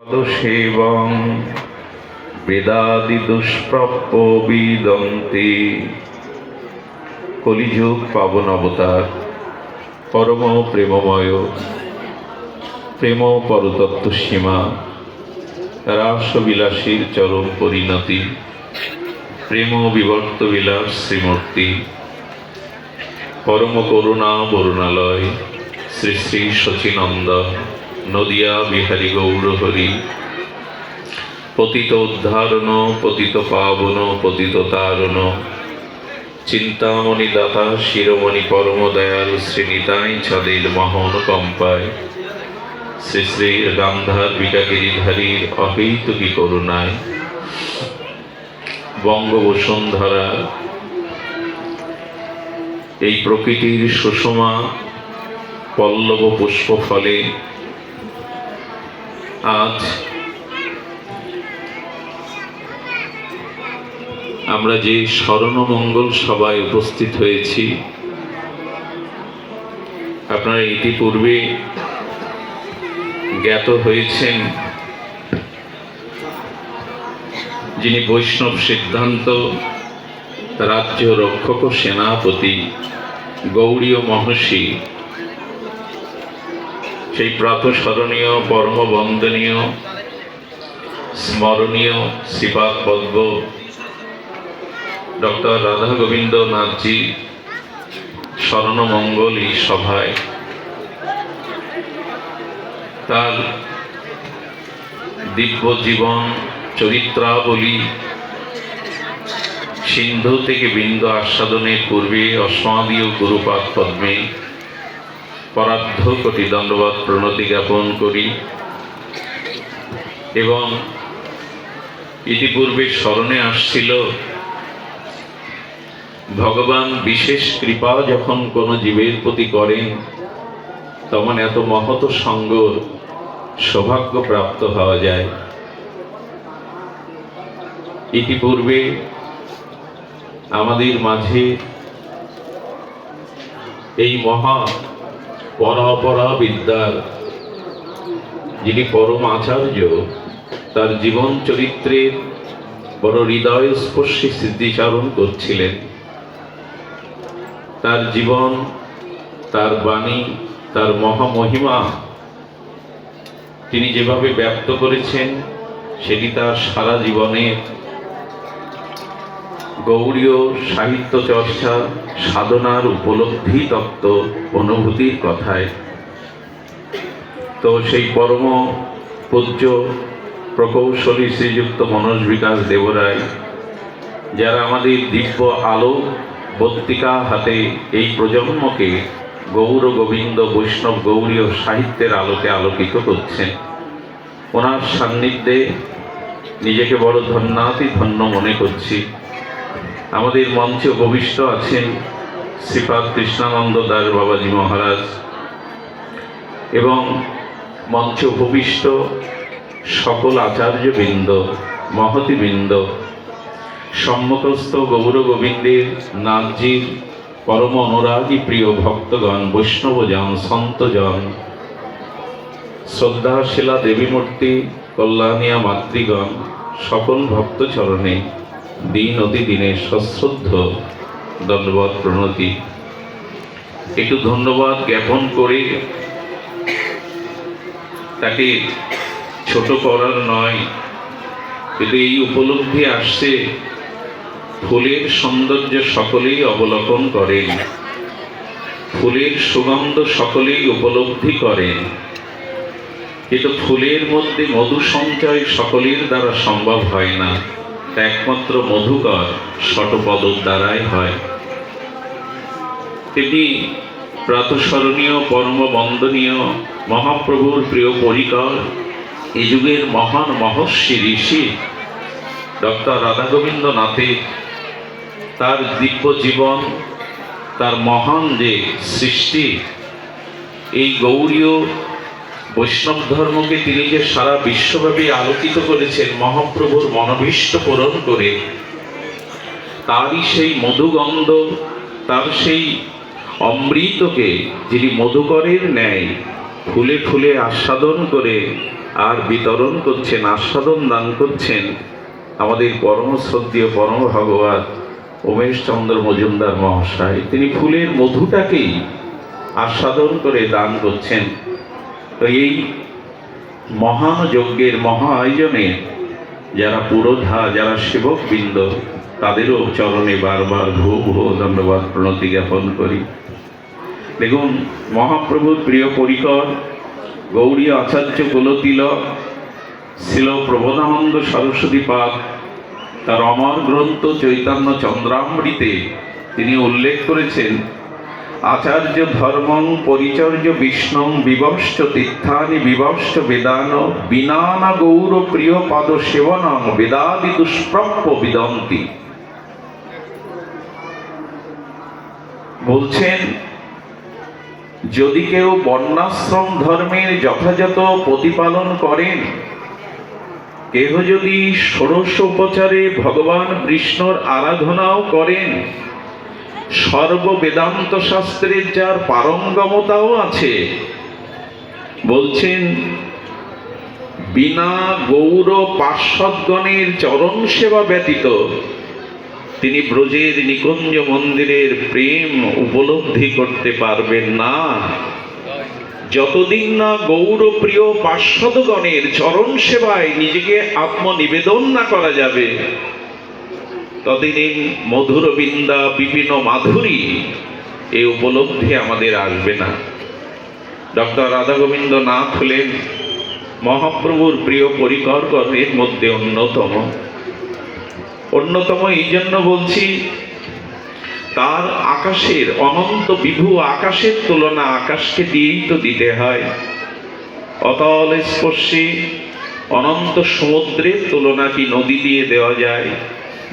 সেবং বেদাদি দুষ্প্রাপ্য কলিযুগ পাবন অবতার, পরম প্রেমময়, প্রেম পরতত্ত্ব সীমা রাসবিলাসীর চরম পরিণতি, প্রেম বিবর্ত বিলাস শ্রীমূর্তি, পরম করুণা বরুণালয়, শ্রী শ্রী শচীনন্দন নদিয়া, বিহারী, গৌরহরি। পতিত উদ্ধারণ, পতিত পাবন, পতিত তারণ। চিন্তামণি দাতা, শিরোমণি পরম দয়াল শ্রীনিতাই ছাদের মহন কম্পায়। শ্রী শ্রী গান্ধার বিকাগিরিধারীর অহৈতুকী করুণায়। বঙ্গবসুন্ধরা। এই প্রকৃতির সুষমা পল্লব পুষ্প ফলে আজ আমরা যে স্মরণমঙ্গল সভায় উপস্থিত হয়েছি, আপনারা ইতিপূর্বে জ্ঞাত হয়েছেন যিনি বৈষ্ণব সিদ্ধান্ত, রাজ্য রক্ষক সেনাপতি গৌরীয় মহর্ষি সেই প্রাতঃস্মরণীয় পরমবন্দনীয়, স্মরণীয় শ্রীপাদ পদ্ম ডক্টর রাধা গোবিন্দ নাথজি স্মরণমঙ্গল এই সভায়। তার দিব্য জীবন চরিত্রাবলী, সিন্ধু থেকে বিন্দু আস্বাদনের পূর্বে অসমাদীয় গুরুপাদ পদ্মে পরার্ধ কোটি দণ্ডবাদ প্রণতি জ্ঞাপন করি এবং ইতিপূর্বে স্মরণে আসছিল, ভগবান বিশেষ কৃপা যখন কোনো জীবের প্রতি করেন, তখন এত মহৎ সঙ্গ সৌভাগ্য প্রাপ্ত হওয়া যায়। ইতিপূর্বে আমাদের মাঝে এই মহা পরাপরা বিদ্যার যিনি পরম আচার্য, তার জীবন চরিত্রের বড় হৃদয় স্পর্শী স্মৃতিচারণ করছিলেন। তার জীবন, তার বাণী, তার মহামহিমা তিনি যেভাবে ব্যক্ত করেছেন, সেটি তার সারা জীবনের গৌড়ীয় সাহিত্য চর্চা সাধনার উপলব্ধি তত্ত্ব অনুভূতির কথায়। তো সেই পরম পূজ্য প্রকৌশলী শ্রীযুক্ত মনোজ বিকাশ দেবরায়, যারা আমাদের দিব্য আলো বত্তিকা হাতে এই প্রজন্মকে গৌর গোবিন্দ বৈষ্ণব গৌরীয় সাহিত্যের আলোকে আলোকিত করছেন। ওনার সান্নিধ্যে নিজেকে বড় ধন্যাতি ধন্য মনে করছি। আমাদের মঞ্চে উপবিষ্ট আছেন শ্রীপাদ কৃষ্ণানন্দ দাস বাবাজি মহারাজ এবং মঞ্চে উপবিষ্ট সকল আচার্যবৃন্দ, মহতিবৃন্দ সম্মুখস্থ গৌর গোবিন্দের নাথজির পরম অনুরাগী প্রিয় ভক্তগণ, বৈষ্ণবজন, সন্তজন, শ্রদ্ধাশীলা দেবীমূর্তি, কল্যাণিয়া মাতৃগণ, সকল ভক্তচরণে দিন অতি দিনে সশ্রদ্ধ দণ্ডবাদ প্রণতি। একটু ধন্যবাদ জ্ঞাপন করে তাকে ছোট করার নয়, কিন্তু এই উপলব্ধি আসছে ফুলের সৌন্দর্য সকলেই অবলোকন করেন, ফুলের সুগন্ধ সকলেই উপলব্ধি করেন, কিন্তু ফুলের মধ্যে মধু সঞ্চয় সকলের দ্বারা সম্ভব হয় না। একমাত্র মধুকর শটপদর দ্বারাই হয়। তেমনি প্রাতঃস্মরণীয় পরম বন্দনীয় মহাপ্রভুর প্রিয় পরিকর, এ যুগের মহান মহর্ষি ঋষি, ডক্টর রাধা গোবিন্দ নাথের তার দিব্য জীবন, তার মহান যে সৃষ্টি, এই গৌরীয় বৈষ্ণব ধর্মকে তিনি যে সারা বিশ্বব্যাপী আলোকিত করেছেন, মহাপ্রভুর মনোভীষ্ট পূরণ করে, তারই সেই মধুগন্ধ, তার সেই অমৃতকে যিনি মধুকরের ন্যায় ফুলে ফুলে আস্বাদন করে আর বিতরণ করছেন, আস্বাদন দান করছেন আমাদের পরম শ্রদ্ধীয় পরম ভগবান উমেশ চন্দ্র মজুমদার মহাশয়। তিনি ফুলের মধুটাকেই আস্বাদন করে দান করছেন। তো এই মহান যজ্ঞের মহা আয়োজনে যারা পুরোধা, যারা সেবক বৃন্দ তাদেরও চরণে বারবার ভূ ভূ ধন্যবাদ, প্রণতি জ্ঞাপন করি। দেখুন, মহাপ্রভুর প্রিয় পরিকর, গৌরী আচার্য কুলতিলক ছিল প্রবোধানন্দ সরস্বতী পাক তার অমর গ্রন্থ চৈতন্য চন্দ্রামৃতে তিনি উল্লেখ করেছেন আচার্য ধর্মং পরিচর্য বিষ্ণং বিবশ্চ তীর্থানি বিবশ্চ বেদান বিনানা গৌর প্রিয় পাদ সেবনং বেদাদি দুষ্প্রাপ্য বিদন্তি। বলছেন, যদি কেউ বর্ণাশ্রম ধর্মের যথাযথ প্রতিপালন করেন, কেহ যদি ষোড়শ উপচারে ভগবান বিষ্ণুর আরাধনাও করেন সর্ব বেদান্ত শাস্ত্রের যার পারঙ্গমতাও আছে, বলছেন, বিনা গৌর পার্শ্বদগণের চরণ সেবা ব্যতীত তিনি ব্রজের নিকুঞ্জ মন্দিরের প্রেম উপলব্ধি করতে পারবেন না। যতদিন না গৌরপ্রিয় পার্শ্বদগণের চরণ সেবায় নিজেকে আত্মনিবেদন না করা যাবে ততদিন মধুর বিন্দা বিপিন মাধুরী এই উপলব্ধি আমাদের আসবে না। ডক্টর রাধা গোবিন্দ নাথ হলেন মহাপ্রভুর প্রিয় পরিকরগণের মধ্যে অন্যতম। অন্যতম এই জন্য বলছি, তার আকাশের অনন্ত বিভু আকাশের তুলনা আকাশকে দিয়েই তো দিতে হয়। অতল স্পর্শী অনন্ত সমুদ্রের তুলনা কি নদী দিয়ে দেওয়া যায়?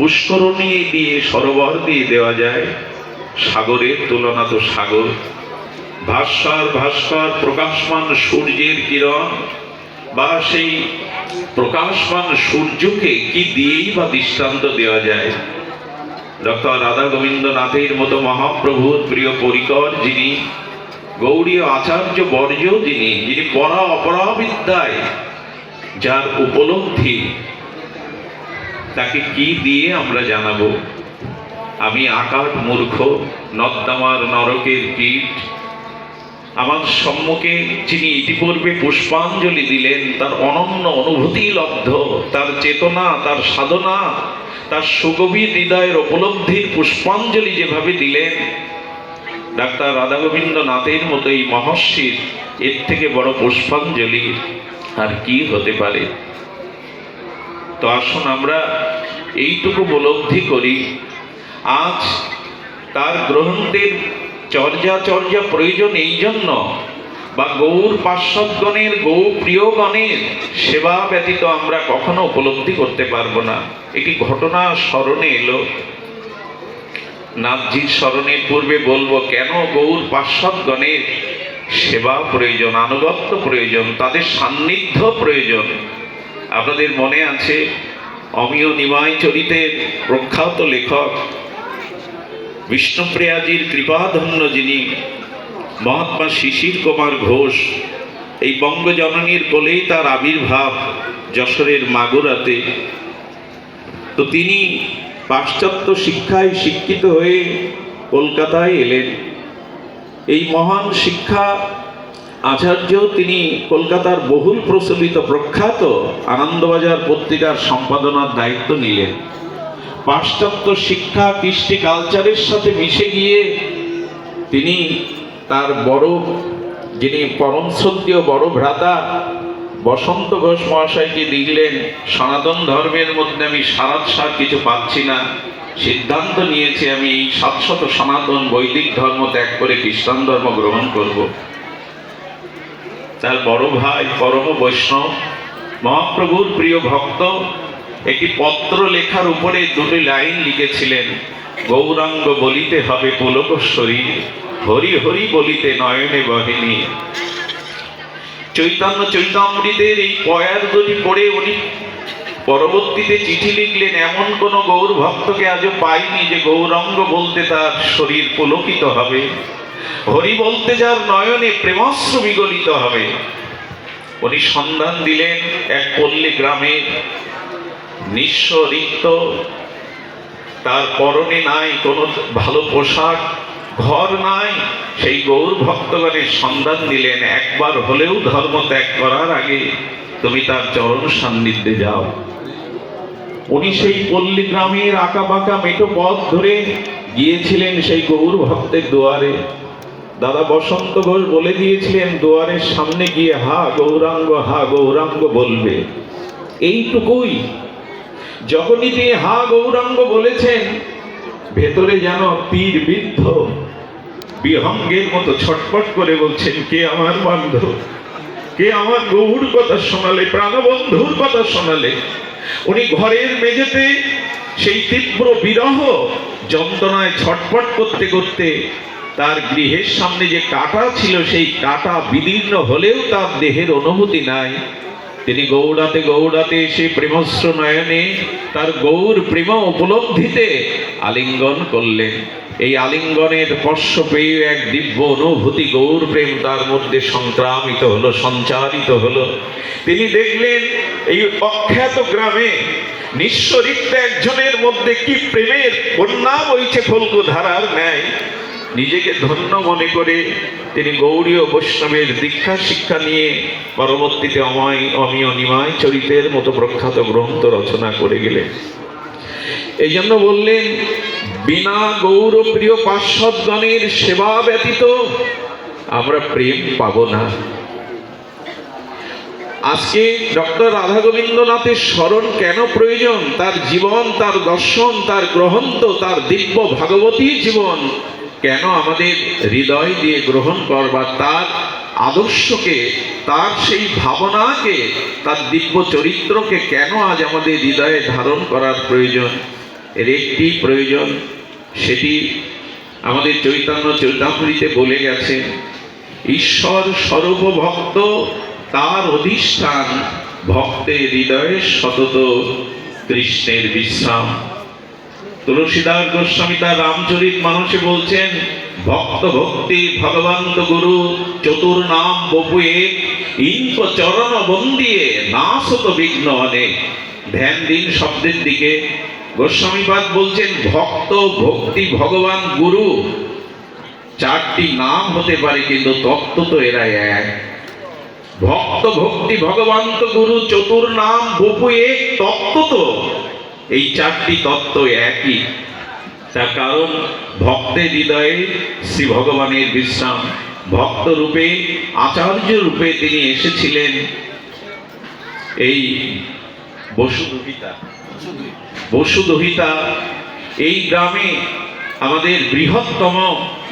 পুষ্করণী দিয়ে সরোবর দিয়ে দেওয়া যায়। সাগরের তুলনা তো সাগর। ভাস্কর ভাস্কর, প্রকাশমান সূর্যের কিরণ। বা সেই প্রকাশমান সূর্যকে কি দিয়েই বা দৃষ্টান্ত দেওয়া যায়? ডক্টর রাধা গোবিন্দনাথের মতো মহাপ্রভুর প্রিয় পরিকর যিনি গৌরীয় আচার্য বর্জ্য যিনি যিনি পরা অপরা অপরাবিদ্যায়, যার উপলব্ধি তাকে কি দিয়ে আমরা জানাব? আমি আকাট মূর্খ, নর্দমার নরকের কীট আমার সম্মুখে যিনি ইতিপূর্বে পুষ্পাঞ্জলি দিলেন, তার অনন্য অনুভূতি লব্ধ, তার চেতনা, তার সাধনা, তার সুগভীর হৃদয়ের উপলব্ধির পুষ্পাঞ্জলি যেভাবে দিলেন, ডাক্তার রাধা গোবিন্দ নাথের মতো এই মহর্ষির, এর থেকে বড় পুষ্পাঞ্জলি আর কি হতে পারে? তো আসুন আমরা এইটুকু উপলব্ধি করি। আজ তার গ্রহণদের চর্যা চর্যা প্রয়োজন এই জন্য বা গৌর পার্শ্বদগণের গৌ প্রিয়গণের সেবা ব্যতীত আমরা কখনো উপলব্ধি করতে পারব না। একটি ঘটনা স্মরণে এলো। নাথজির স্মরণের পূর্বে বলব, কেন গৌর পার্শ্বদগণের সেবা প্রয়োজন, আনুগত্য প্রয়োজন, তাদের সান্নিধ্য প্রয়োজন? আপনাদের মনে আছে অমিয় নিমাই চরিতের প্রখ্যাত লেখক বিষ্ণুপ্রিয়াজির কৃপাধন্য যিনি মহাত্মা শিশির কুমার ঘোষ, এই বঙ্গজননীর কোলেই তার আবির্ভাব যশোরের মাগুরাতে। তো তিনি পাশ্চাত্য শিক্ষায় শিক্ষিত হয়ে কলকাতায় এলেন। এই মহান শিক্ষা আচার্য, তিনি কলকাতার বহুল প্রচলিত প্রখ্যাত আনন্দবাজার পত্রিকার সম্পাদনার দায়িত্ব নিলেন। পাশ্চাত্য শিক্ষা, কৃষ্টি, কালচারের সাথে মিশে গিয়ে তিনি তার বড়, যিনি পরম শ্রদ্ধেয় বড় ভ্রাতা বসন্ত ঘোষ মহাশয়কে লিখলেন সনাতন ধর্মের মধ্যে আমি সারাত সার কিছু পাচ্ছি না, সিদ্ধান্ত নিয়েছি আমি এই সাতশত সনাতন বৈদিক ধর্ম ত্যাগ করে খ্রিস্টান ধর্ম গ্রহণ করব। তার বড় ভাই পরম বৈষ্ণব, মহাপ্রভুর প্রিয় ভক্ত, একটি পত্র লেখার উপরে দুটি লাইন লিখেছিলেন, গৌরাঙ্গ বলিতে হবে পুলকেশ্বরী, হরি হরি বলিতে নয়নে বহিনী। চৈতন্য চৈতামৃতের এই পয়ার দুটি পড়ে উনি, পরবর্তীতে চিঠি লিখলেন, এমন কোন গৌর ভক্তকে আজও পাইনি যে গৌরাঙ্গ বলতে তার শরীর পুলকিত হবে। হরি বলতে যার নয়নে প্রেমস্র বিগলিত হবে। উনি সন্ধান দিলেন এক পল্লী গ্রামের নিঃস্ব রিক্ত, তার পরনে নাই কোনো ভালো পোশাক, ঘর নাই। সেই গৌর ভক্তগণের সন্ধান দিলেন, একবার হলেও ধর্ম ত্যাগ করার আগে তুমি তার চরণ সান্নিধ্যে যাও। উনি সেই পল্লী গ্রামের আঁকা বাঁকা মেটো পথ ধরে গিয়েছিলেন সেই গৌর ভক্তের দুয়ারে। দাদা বসন্ত ঘোষ বলে দিয়েছিলেন, দুয়ারের সামনে গিয়ে হা গৌরাঙ্গ হা গৌরাঙ্গ বলবে। এইটুকুই। যখনই তিনি হা গৌরাঙ্গ বলেছেন, ভেতরে যেন তীর বিদ্ধ, বিহঙ্গের মতো ছটপট করে বলছেন, কে আমার বান্ধব? কে আমার গৌর কথা শোনালে, প্রাণবন্ধুর কথা শোনালে? উনি ঘরের মেঝেতে সেই তীব্র বিরহ, যন্ত্রণায় ছটপট করতে করতে তার গৃহের সামনে যে কাটা ছিল, সেই কাটা বিদীর্ণ হলেও তার দেহের অনুভূতি নাই। তিনি গৌড়াতে গৌড়াতে এসে প্রেমস্র নয়নে তার গৌর প্রেম উপলব্ধিতে আলিঙ্গন করলেন। এই আলিঙ্গনের স্পর্শ পেয়ে এক দিব্য অনুভূতি গৌর প্রেম তার মধ্যে সংক্রামিত হলো, সঞ্চারিত হলো। তিনি দেখলেন, এই অখ্যাত গ্রামে নিঃস্বরিক্ত একজনের মধ্যে কি প্রেমের বন্যা বইছে ফল্গু ধারার ন্যায়। নিজেকে ধন্য মনে করে তিনি গৌরীয় বৈষ্ণবের দীক্ষা শিক্ষা নিয়ে পরবর্তীতে অময়, অমীয় নিমায় চরিতের মতো প্রখ্যাত গ্রন্থ রচনা করে গেলেন। এই জন্য বললেন, বিনা গৌরপ্রিয় পার্শ্বদগণের সেবা ব্যতীত আমরা প্রেম পাব না। আজকে ডক্টর রাধা গোবিন্দনাথের স্মরণ কেন প্রয়োজন? তার জীবন, তার দর্শন, তার গ্রহন্ত, তার দিব্য ভাগবতী জীবন কেন আমাদের হৃদয় দিয়ে গ্রহণ করবার তার আদর্শকে, তার সেই ভাবনাকে, তার দিব্য চরিত্রকে কেন আজ আমাদের হৃদয়ে ধারণ করার প্রয়োজন? এর একটি প্রয়োজন, সেটি আমাদের চৈতন্য চৈতামৃতে বলে গেছেন ঈশ্বর স্বরূপ ভক্ত তার অধিষ্ঠান ভক্তের হৃদয়ে সতত কৃষ্ণের বিশ্রাম। তুলসীদাস গোস্বামী তার রামচরিত মানুষে বলছেন, ভক্ত ভক্তি ভগবন্ত গুরু, চতুর নাম বপুয়ে ইন্প চরণ বন্দিয়ে নাশত বিঘ্ন অনেক ধ্যান দিন শব্দের দিকে। গোস্বামীপাদ বলছেন, ভক্ত ভক্তি ভগবান গুরু। চারটি নাম হতে পারে, কিন্তু তত্ত্ব তো এরা এক। ভক্ত ভক্তি ভগবন্ত গুরু, চতুর নাম বপু এক তত্ত্ব তো এই চারটি তত্ত্ব একই। তার কারণ, ভক্তের হৃদয়ে শ্রী ভগবানের বিশ্রাম। ভক্ত রূপে, আচার্য রূপে তিনি এসেছিলেন এই বসুদহিতা বসুদহিতা এই গ্রামে আমাদের বৃহত্তম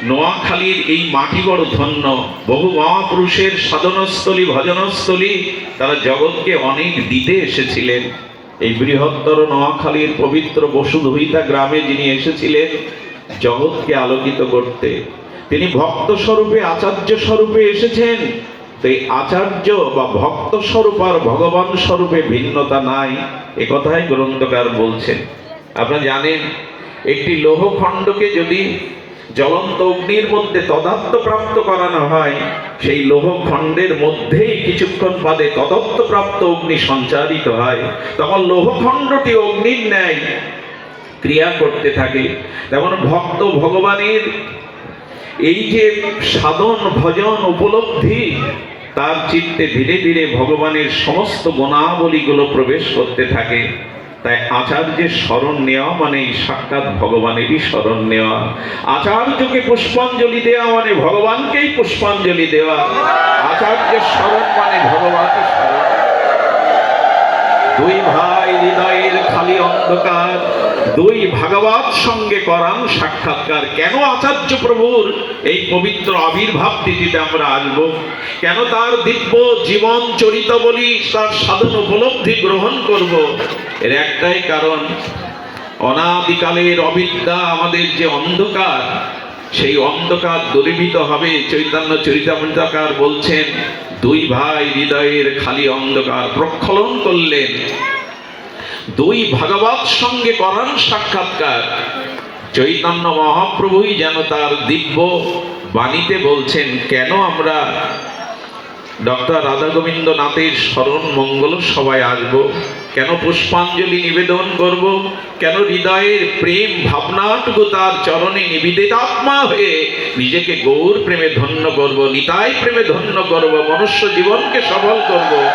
নোয়াখালীর এই মাটি বড় ধন্য, বহু মহাপুরুষের সাধনস্থলী, ভজনস্থলী, তারা জগৎকে অনেক দিতে এসেছিলেন। এই বৃহত্তর নোয়াখালীর পবিত্র বসুধহিতা গ্রামে যিনি এসেছিলেন, জগৎকে আলোকিত করতে। তিনি ভক্ত স্বরূপে আচার্য স্বরূপে এসেছেন। এই আচার্য বা ভক্ত স্বরূপ আর ভগবান স্বরূপে ভিন্নতা নাই, এ কথাই গ্রন্থকার বলছেন। আপনারা জানেন, একটি লৌহখণ্ডকে যদি জ্বলন্ত অগ্নির মধ্যে তদাত্ম প্রাপ্ত করানো হয়। সেই লৌহখণ্ডের মধ্যেই কিছুক্ষণ বাদে তদত্ত প্রাপ্ত অগ্নি সঞ্চারিত হয়। তখন লৌহখণ্ডটি অগ্নির ন্যায় ক্রিয়া করতে থাকে। তেমন ভক্ত ভগবানের এই যে সাধন, ভজন উপলব্ধি, তার চিত্তে ধীরে ধীরে ভগবানের সমস্ত গুণাবলীগুলো প্রবেশ করতে থাকে। তাই আচার্যের স্মরণ নেওয়া মানে সাক্ষাৎ ভগবানেরই স্মরণ নেওয়া। আচার্যকে পুষ্পাঞ্জলি দেওয়া মানে ভগবানকেই পুষ্পাঞ্জলি দেওয়া। আচার্যের স্মরণ মানে ভগবানের স্মরণ। দুই ভাই হৃদয়ের খালি অন্ধকার, দুই ভাগবত সঙ্গে করান সাক্ষাৎকার। কেন আচার্য প্রভুর এই পবিত্র আবির্ভাব তিথিতে আমরা আসব? কেন তার দিব্য জীবন চরিত বলি, তার সাধন উপলব্ধি গ্রহণ করব? এর একটাই কারণ, অনাদিকালের অবিদ্যা আমাদের যে অন্ধকার, সেই অন্ধকার দূরীভূত হবে। চৈতন্য চরিতামৃতকার বলছেন, দুই ভাই হৃদয়ের খালি অন্ধকার প্রক্ষলন করলেন। দুই ভাগবত সঙ্গে করান সাক্ষাৎকার। চৈতন্য মহাপ্রভুই যেন তার দিব্য বাণীতে বলছেন, কেন আমরা ডক্টর রাধা গোবিন্দ নাথের স্মরণ মঙ্গল সবাই আসব। কেন পুষ্পাঞ্জলি নিবেদন করব? কেন হৃদয়ের প্রেম ভাবনাটুকু তার চরণে নিবেদিত আত্মা হয়ে নিজেকে গৌর প্রেমে ধন্য করব, নিতাই প্রেমে ধন্য করব, মনুষ্য জীবনকে সফল করব।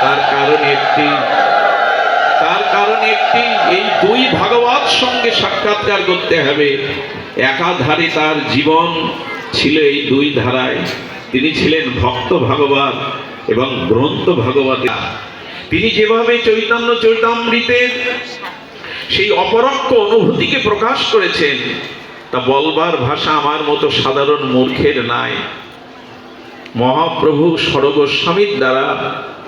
তার কারণ একটি, তার কারণ একটি, এই দুই ভাগবত সঙ্গে সাক্ষাৎকার করতে হবে। একাধারে তার জীবন ছিল এই দুই ধারায়। তিনি ছিলেন ভক্ত ভাগবত এবং গ্রন্থ ভাগবত। তিনি যেভাবে চৈতন্য চৈতামৃতের সেই অপরক্ষ অনুভূতিকে প্রকাশ করেছেন, তা বলবার ভাষা আমার মতো সাধারণ মূর্খের নাই। মহাপ্রভু সরগোস্বামীর দ্বারা,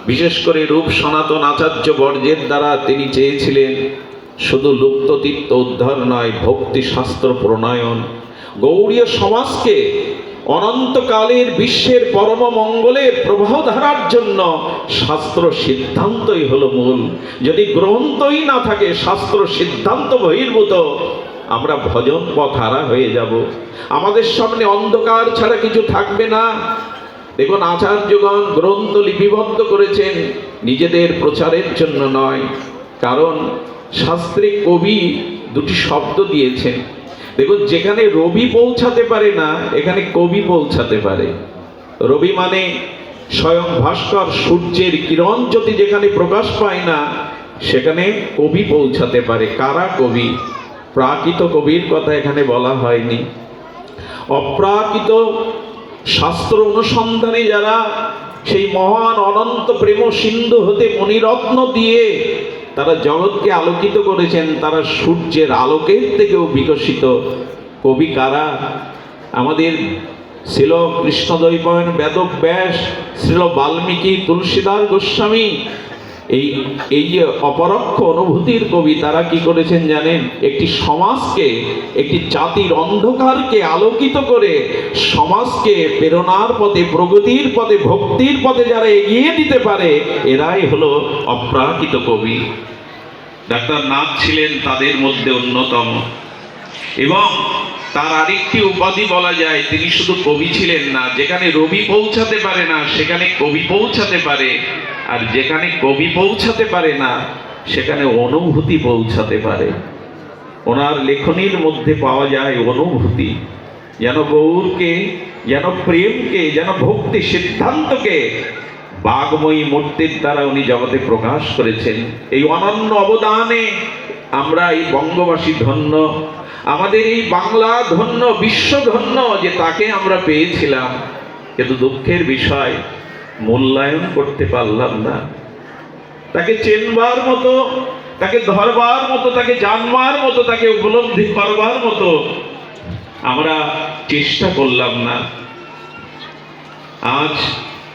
বিশেষ করে রূপ সনাতন আচার্য বর্জের দ্বারা তিনি চেয়েছিলেন, শুধু লুপ্ততীর্থ উদ্ধার নয়, ভক্তি শাস্ত্র প্রণয়ন। গৌড়ীয় সমাজকে অনন্তকালের বিশ্বের পরম মঙ্গলের প্রবাহ ধারার জন্য শাস্ত্র সিদ্ধান্তই হলো মূল। যদি গ্রন্থই না থাকে, শাস্ত্র সিদ্ধান্ত বহির্ভূত, আমরা ভজন পথ হারা হয়ে যাব। আমাদের সামনে অন্ধকার ছাড়া কিছু থাকবে না। দেখুন, আচার্যগণ গ্রন্থ লিপিবদ্ধ করেছেন, নিজেদের প্রচারের জন্য নয়, কারণ শাস্ত্রে কবি দুটি শব্দ দিয়েছেন। দেখুন, যেখানে রবি পৌঁছাতে পারে না, এখানে কবি পৌঁছাতে পারে। রবি মানে স্বয়ং ভাস্কর সূর্যের কিরণ জ্যোতি যেখানে প্রকাশ পায় না, সেখানে কবি পৌঁছাতে পারে। কারা কবি? প্রাকৃত কবির কথা এখানে বলা হয়নি। অপ্রাকৃত শাস্ত্র অনুসন্ধানে যারা সেই মহান অনন্ত প্রেম সিন্ধু হতে মণিরত্ন দিয়ে তারা জগৎকে আলোকিত করেছেন, তারা সূর্যের আলোকের থেকেও বিকশিত। কবি কারা? আমাদের শিল কৃষ্ণদৈপায়ন বেদক ব্যাস ছিল বাল্মীকি তুলসীদার গোস্বামী এই এই যে অপরক্ষ অনুভূতির কবি তারা কি করেছেন জানেন? একটি সমাজকে, একটি জাতির অন্ধকারকে আলোকিত করে সমাজকে প্রেরণার পথে, প্রগতির পথে, ভক্তির পথে যারা এগিয়ে দিতে পারে, এরাই হলো অপ্রাকৃত কবি। ডাক্তার নাথ ছিলেন তাদের মধ্যে অন্যতম। এবং তার আরেকটি উপাধি বলা যায়, তিনি শুধু কবি ছিলেন না, যেখানে রবি পৌঁছাতে পারে না, সেখানে কবি পৌঁছাতে পারে। আর যেখানে কবি পৌঁছাতে পারে না, সেখানে অনুভূতি পৌঁছাতে পারে। ওনার লেখনীর মধ্যে পাওয়া যায় অনুভূতি। যেন গৌরকে, যেন প্রেমকে, যেন ভক্তি সিদ্ধান্তকে বাগময়ী মূর্তির দ্বারা উনি জগতে প্রকাশ করেছেন। এই অনন্য অবদানে আমরা এই বঙ্গবাসী ধন্য। আমাদের এই বাংলা ধন্য, বিশ্ব ধন্য যে তাকে আমরা পেয়েছিলাম। কিন্তু দুঃখের বিষয় মূল্যায়ন করতে পারলাম না। তাকে চেনবার মতো, তাকে ধরবার মতো, তাকে জানবার মতো, তাকে উপলব্ধি করবার মতো আমরা চেষ্টা করলাম না। আজ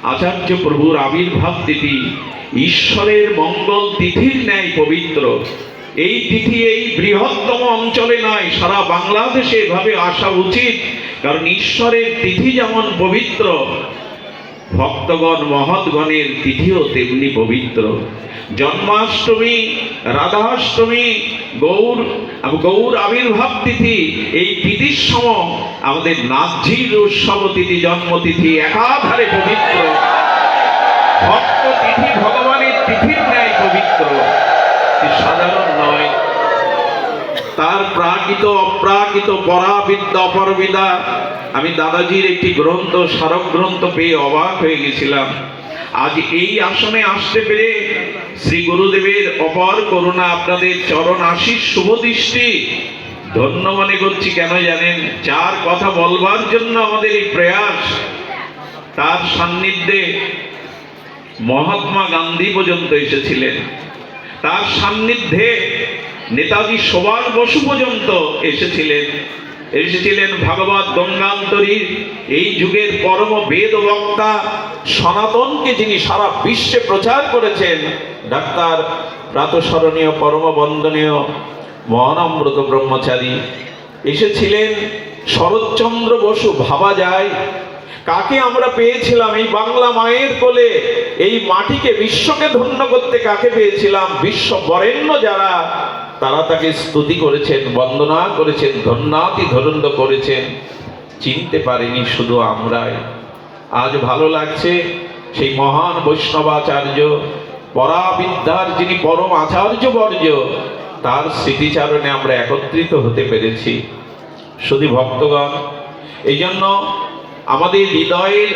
আচার্য প্রভুর আবির্ভাব তিথি, ঈশ্বরের মঙ্গল তিথির ন্যায় পবিত্র। এই তিথি এই বৃহত্তম অঞ্চলে নয়, সারা বাংলাদেশে এভাবে আসা উচিত। কারণ ঈশ্বরের তিথি যেমন পবিত্র ভক্তগণ মহৎগণের তিথিও তেমনি পবিত্র। জন্মাষ্টমী, রাধাষ্টমী, গৌর গৌর আবির্ভাব তিথি, এই তিথির সম আমাদের নাথজির উৎসব তিথি, জন্মতিথি একাধারে পবিত্র। ভক্ত তিথি ভগবানের তিথির ন্যায় পবিত্র। সাধারণ নয় তার প্রাকৃত, অপ্রাকৃত, পরাবিদ্যা, অপরবিদ্যা। আমি দাদাজির একটি গ্রন্থ স্মারক গ্রন্থ পেয়ে অবাক হয়ে গেছিলাম। আজ এই আসনে আসতে পেরে শ্রী গুরুদেবের অপর করুণা আপনাদের চরণ আশিস শুভ দৃষ্টি। ধন্য মনে করছি, কেন জানেন? যার কথা বলবার জন্য আমাদের এই প্রয়াস, তার সান্নিধ্যে মহাত্মা গান্ধী পর্যন্ত এসেছিলেন। তার সান্নিধ্যে নেতাজি সুভাষ বসু পর্যন্ত এসেছিলেন। এসেছিলেন ভাগবত গঙ্গান্তরীর এই যুগের পরম বেদ বক্তা, সনাতনকে যিনি সারা বিশ্বে প্রচার করেছেন, ডাক্তার প্রাতঃস্মরণীয়, পরম বন্দনীয় মহানামৃত ব্রহ্মচারী। এসেছিলেন শরৎচন্দ্র বসু, ভাবা যায়। কাকে আমরা পেয়েছিলাম? এই বাংলা মায়ের কোলে, এই মাটিকে বিশ্বকে ধন্য করতে কাকে পেয়েছিলাম? বিশ্ব বরেণ্য যারা তারা তাকে স্তুতি করেছেন, বন্দনা করেছেন, ধন্যাতি ধরন্দ করেছেন। চিনতে পারেনি শুধু আমরাই। আজ ভালো লাগছে সেই মহান বৈষ্ণবাচার্য, পরাবিদ্যার যিনি পরম আচার্য বর্য তার স্মৃতিচারণে আমরা একত্রিত হতে পেরেছি। শুধু ভক্তগণ এই জন্য আমাদের হৃদয়ের